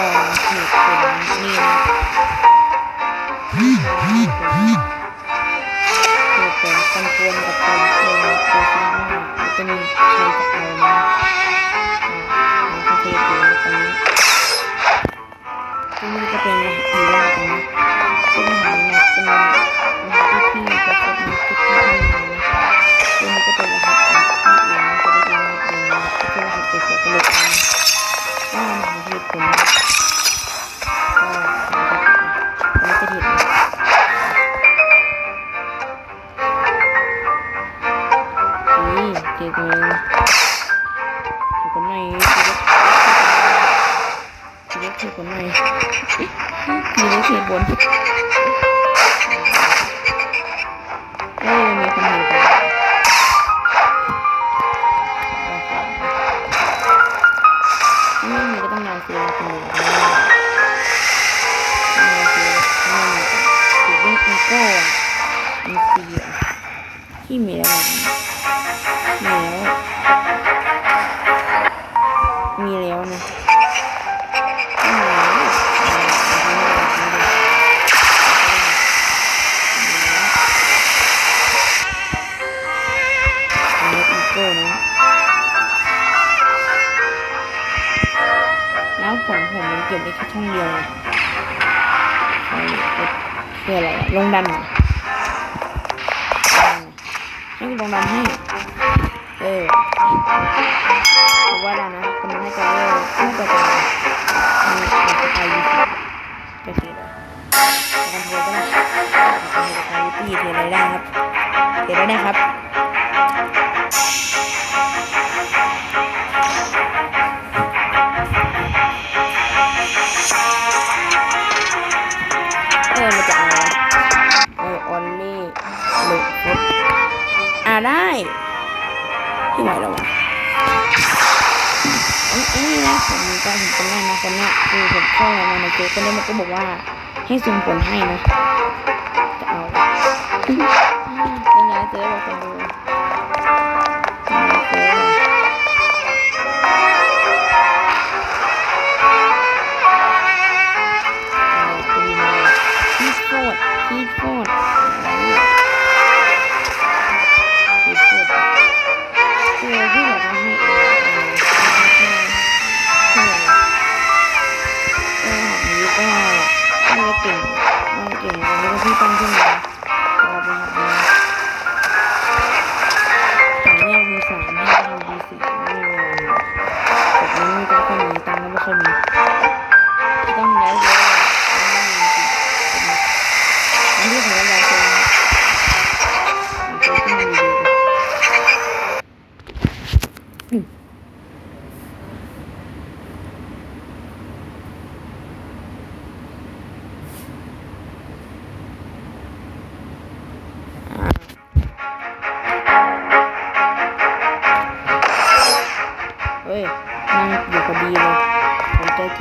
ลองเหตุผลนี่นะเหตุผลเหตุผลกันกวนกับการเพลงตัวซีรีส์จะมีใครจะเอานะอ่าประเทศอยู่ตรงนี้ที่นี่ก็เป็นรหัสอีล่าตรงนี้ ถูกกคนไหนมีเด็กเด็กบน ช่องเดียวไงใช่คืออะไรลงดันเหรอให้ลงดันให้เออผมว่าแล้วนะคนน่าจะเลิกน่าจะเป็นมีอาจจะไปยูทูบก็คือเลยการโทรก็ได้การโทรการวิตี้เทอะไรได้ครับเทอะได้ครับ ก็ผมก็เห็นคนแรกนะคนเนี้ยคือผมเข้ามาในเกมคนนี้มันก็บอกว่าให้ซูมผลให้นะจะเอาเป็นไงเจ๊บอกคนดู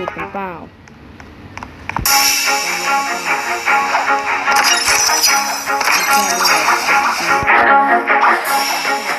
ผิดหรือเปล่าไป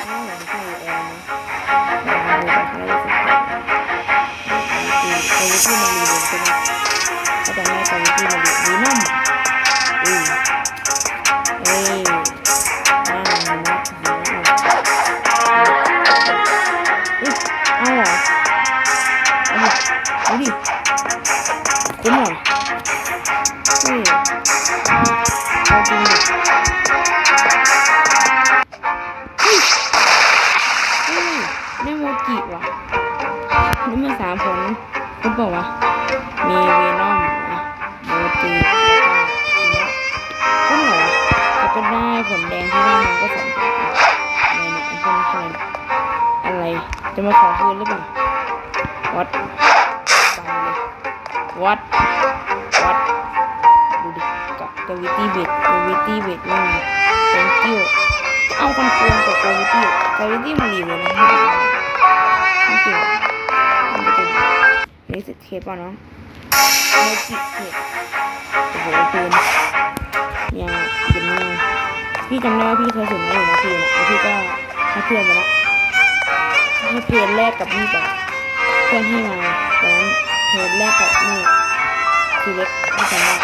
กับกาวิตี้กาวิตี้มารีวิวนะไม่เก่งไม่เก่งนี่สุดเทปป่ะน้องโมจิเทปโอ้โหปืนยังเป็นแนวพี่จำได้ว่าพี่เคยสุ่มได้อยู่นะพี่นะพี่ก็ให้เพื่อนไปละให้เพนแรกกับพี่แบบเพื่อนให้มาตอนนั้นเพทิร์นแรกกับนี่ทีเล็กไม่จำได้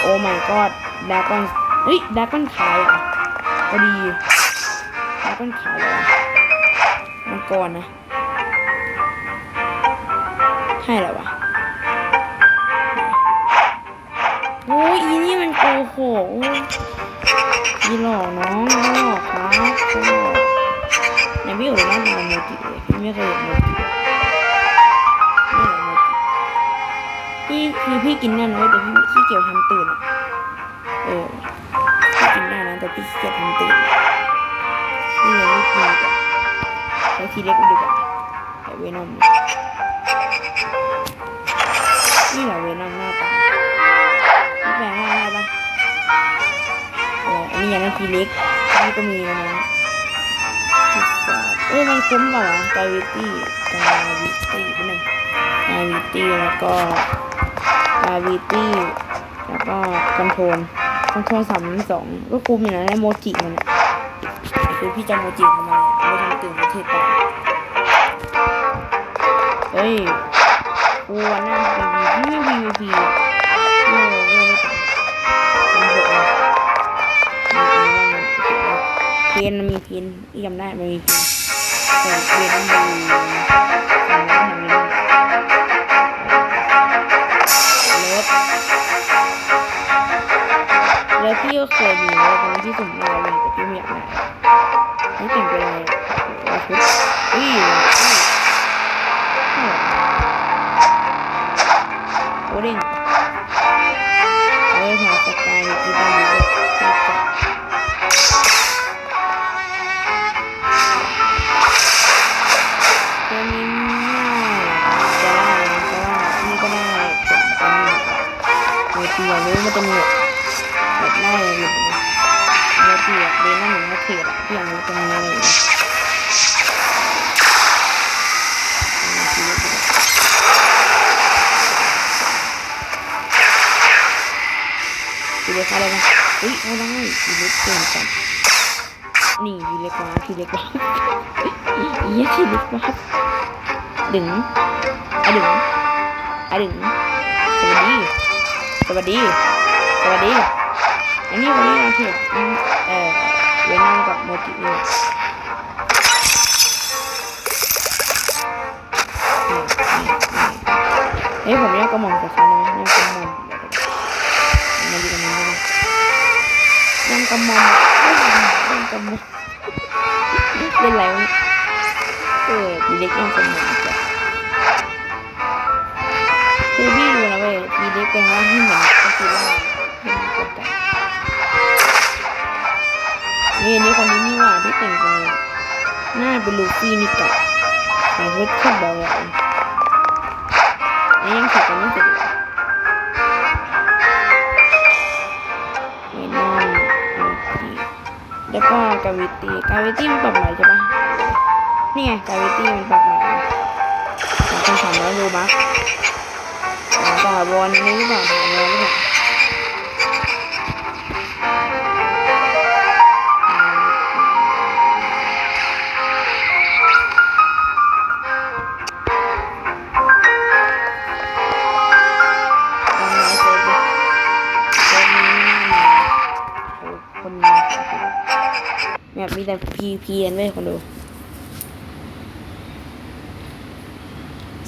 โอ้ my god ดากอนเฮ้ยดากอนขายอะ พอดีดากอนขายเหรอมังกรนะใช่เหรอวะโอ้ยอีนี่มันโกหกอีหลอกน้องหลอกครับเขาหลอกไหนพี่อยู่ในหน้าตาโมจิเลยพี่ไม่เคยเห็นโมจินี่พี่คือพี่กินนั่นไว้ยแต่พี่ขี้เกียจทำตื่นอะเออ กินได้นะแต่พี่เกียจทำตื่นนี่เลยไม่กินดีกว่าใช้ทีเล็กดีกว่าใช้เวนอมนี่เหรอเวนอมหน้าตาพี่แปลงหน้าได้ปะอะไรอันนี้ยังไม่ทีเล็กอันนี้ก็มีนะน้องเอ้ยมันคุ้มเปล่าวะไกวิตี้กาวิตี้นิดนึงกาวิตี้แล้วก็กาวิตี้แล้วก็คอนโทรล คอนโทรลสามสองก็คุ้มอยู่นะได้โมจิมันอะคือพี่จะโมจิทำอะไรอะไม่ทำตื่นประเทศต่อเฮ้ยกูวันหน้าเป็นวีไม่ PVP อะโง่โง่ไม่ตายมันหกเลยเพนมันมีเพนที่จำได้มันมีเพนแต่เพนมันดูมั ไม่เก่งไปเลยว่าชุดอุ้ยอุ้ยโอ้เด้ง ที่บ้านนี้เลยดเกมนี้ง่ายจะได้นะเพราะว่านี่ก็ได้เป็นอันนี้โมจิอยากรู้มันจะมีแบบได้อะไรอยู่โมจิอะเบนนั่นหนึ่งมาเทรดอะที่อยากรู้จะมีอะไรอยู่โมจิเยอะดีกว่าทีเล็กอะไรนะอุ้ยไม่ได้ทีเล็กเก่งจังนี่ทีเล็กวาทีเล็กวาอีอีทีเล็กวาดึงอะดึงอะดึงสวัสดี สวัสดี สวัสดี อันนี้วันนี้เราเทรดอืมเอ่อเวนอมกับโมจิอยู่นี่นี่นี่เฮ้ยผมแยกกระหม่อมกับเขาได้ไหมแยกกระหม่อมเดี๋ยวเดี๋ยวมาดีกันนี้ได้ไหมยังกำมอมยังกำมอมเล่นอะไรวะเนี่ยเออทีเล็กยังกำมอมจ้ะคือพี่ดูนะเว้ยทีเล็กเป็นว่าที่เหมือนก็คือว่า นี่นี่คนนี้นี่ว่าที่แต่งตัวหน้าเป็นลูฟี่นี่กะใส่ชุดขึ้นเบาเลยนี่ยังขัดกันไม่เสร็จเลยมีน้องโมจิแล้วก็กาวิตี้กาวิตี้มันปรับใหม่ใช่ปะนี่ไงกาวิตี้มันปรับใหม่สองพันสามร้อยโลบัคต่าวอนนี้หรือเปล่าหรือเปล่า แต่พีพีกันด้วยคนดู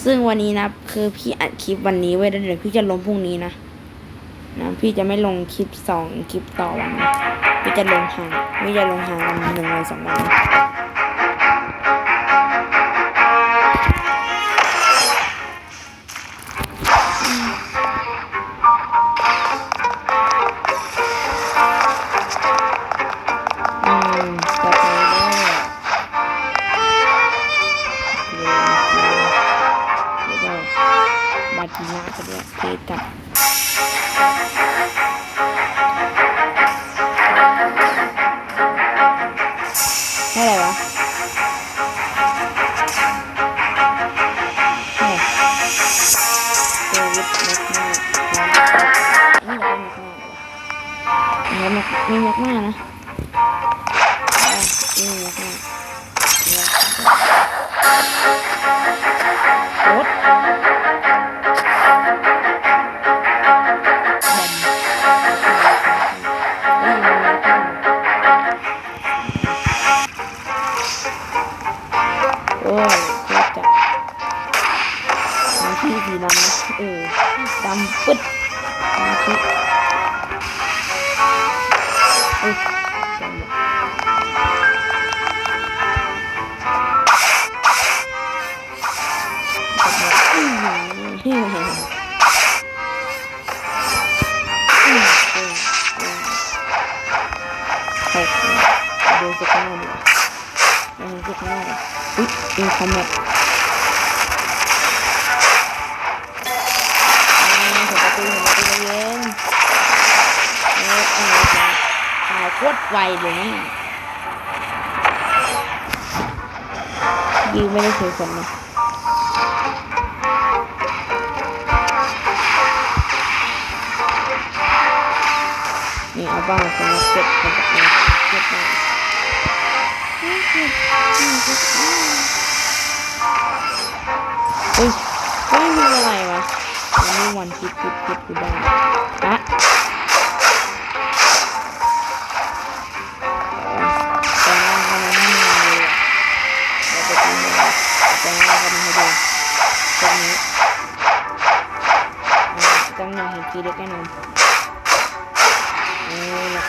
ซึ่งวันนี้นะ คือพี่อัดคลิปวันนี้ไว้แล้วเดี๋ยวพี่จะลงพรุ่งนี้นะนะพี่จะไม่ลงคลิปสองคลิปต่อวันนะพี่จะลงห่างไม่จะลงห่างวันหนึ่งวันสองวัน ไวเลยนี่ยิงไม่ได้เคยคนนะนี่เอาบ้างคนละเก็บมาจากนี้เก็บมาเฮ้ยเฮ้ยไม่มีอะไรวะมันมีวันคิดคิดคิดอยู่ได้อะ แต่งงานกันให้ดูตรงนี้อ่าต้องอยเห็นทีเล็กแน่นอนเออแล้ว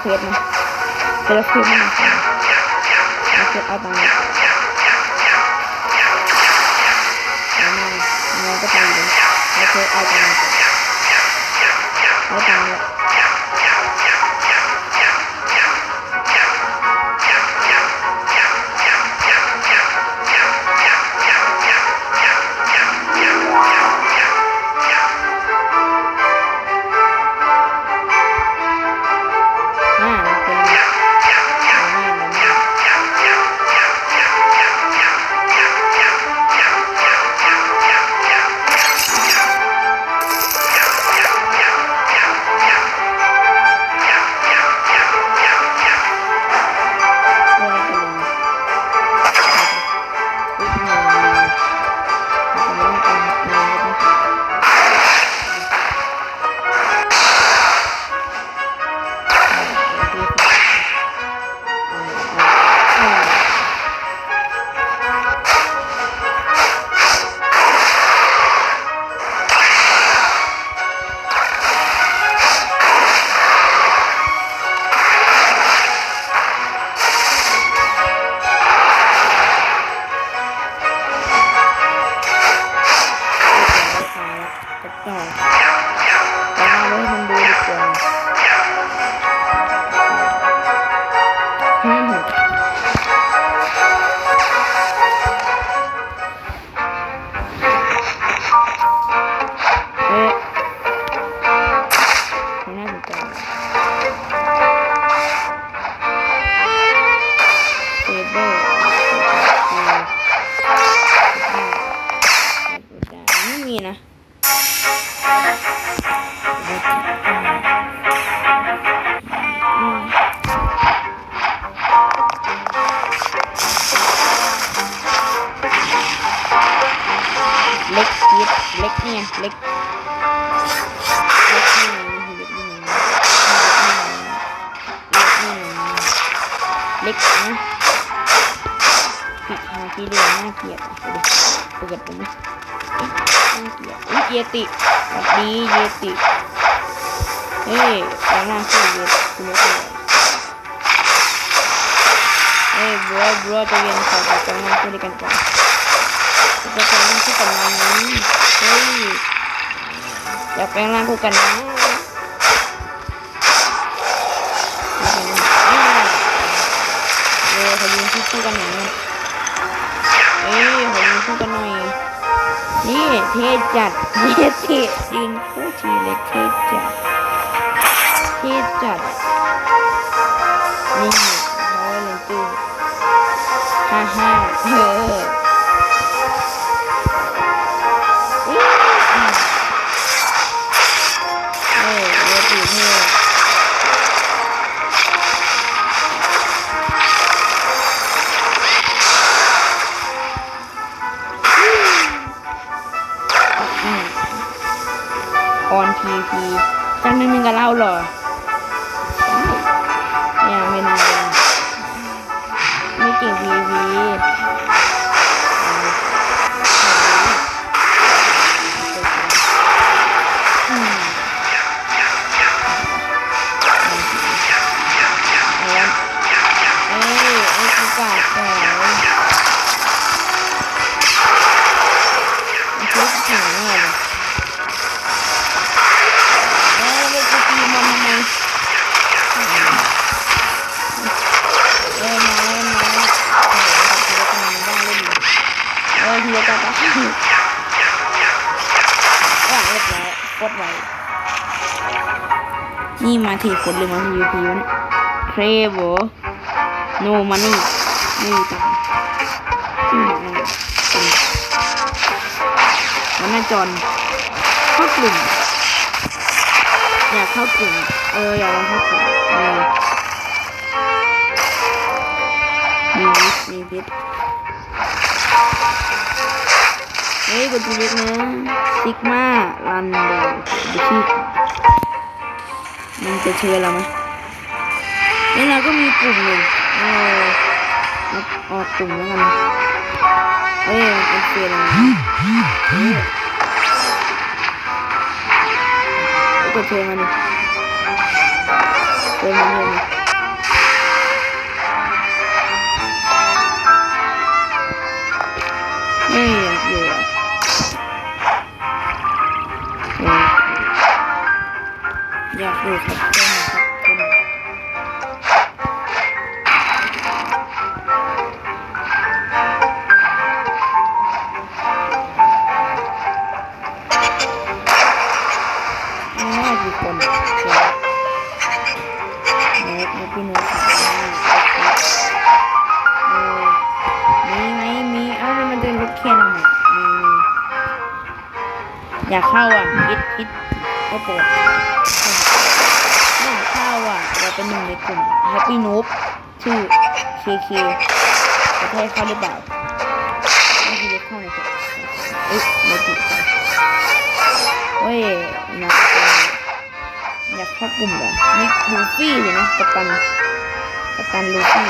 เพชรับเควสนะไปรับเพชรไม่มารับเพชรเอาตังค์เอามาเอาก็ตามเลยู่รับเควสเอาตังค์เอาตังค์เลย ยนน่าเกลียดอะดูดิเปิดดูดิน่าเกลียดอุ้ยเยติสวัสดีเยติเฮ้ยตอนหน้า คู่กันหน่อย นี่เทจัดเท่เท่ยืนคู่ทีเล็กเทจัดเทจัด นี่เขาเลยตู้ฮ่าฮ่าเอออื้ นี่มาถีผลเลยมา PVP วะเนี่ยเครบเหรอโนมันนี่นี่ตังอืมนั่นเป็นวันน่าจอนเข้ากลุ่มอยากเข้ากลุ่มเอออยากลองเข้ากลุ่มเออมีวิทมีวิทเฮ้ยกดจีวิทนะซิกมาลันโดดูชื่อ มันจะเชิญเราไหมแล้วเราก็มีกลุ่มหนึ่งเออออกกลุ่มแล้วกันเอ้ยมันเป็นเรนอเออแล้วก็เชิญมาดิเชิญมาเลย โปรดหนึ่งข้าวอะเราเป็นหนึ่งในกลุ่ม Happy Noob ชื่อ KK จะให้เข้าหรือเปล่าไม่คิดเข้าในกลุ่มเอ๊ะไม่ติดเฮ้ยนะอยากเข้ากลุ่มเหรอนี่ลูฟี่เลยนะกัปตันกัปตันลูฟี่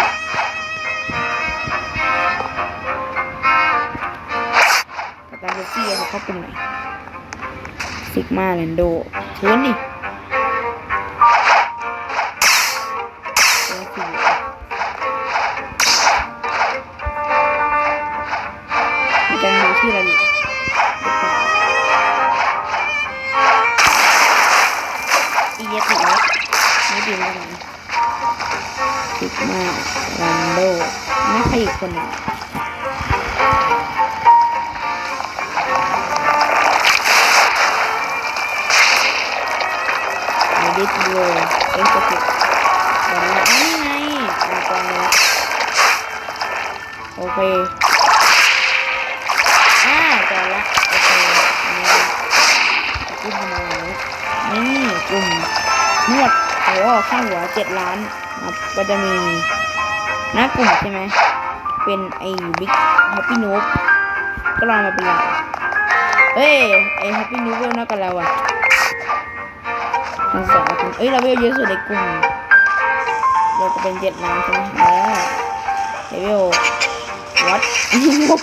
กัปตันลูฟี่จะเข้ากลุ่มไหน ซิกมาแลนโดเชิญดิแล้วคือมีการดูที่ระลึกอีเยตินะไม่ดีมากนะติดมากรันโดไม่ใครอีกคนหนึ่ง ไม่ได้ดูเอ็กซ์ติดก่อนละนี่ไงอะก่อนเลยโอเคอ่าก่อละโอเคนี่กูทำอะไรนี่กลุ่มนวดโอ้ค่าหัวเจ็ดล้านนะครับก็จะมีหน้ากลุ่มใช่ไหมเป็นไอ้บิ๊กแฮปปี้นูบก็ลองมาเป็นเราเอ้ยไอ้แฮปปี้นิวเวลน่ากับเราอะ ทั้งสองคนเอ้ยเราเวลเยอะสุดในกลุ่มเราจะเป็นเจ็ดล้านใช่ไหมเออเลเวลวัดนี่กลุ่ม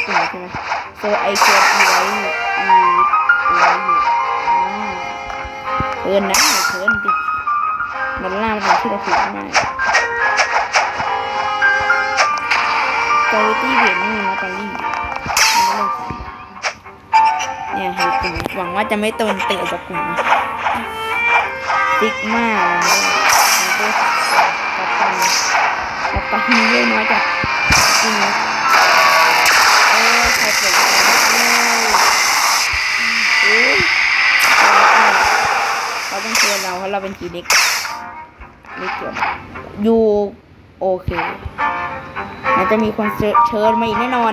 ใช่ไหมโซไอเคียอีไว้อีไว้อยู่อ่าเกินนะเกินดิมันล่ามันที่เราถือมากกาลิตี้เบียดไม่มีมาตอรี่ เนี่ยเห็นกลุ่มหวังว่าจะไม่โดนเตะจากกลุ่มติ๊กมามันก็กัปตันกัปตันเยอะน้อยจ้ะจริงนะเออใครเปิดเอ้ยเขาต้องเชิญเราเพราะเราเป็นทีเล็กเล็กเกินยูโอเคมันจะมีคนเชิญมาอีกแน่นอน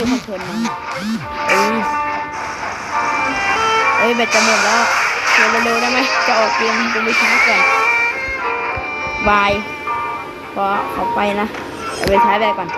น่าจะมีคนเชิญมาเอ้ยเอ้ยแบตจะหมดแล้วเชิญเร็วๆได้ไหมจะออกเกมจะไปช้าก่อนบายเพอเขาไปนะไปใช้แบตก่อน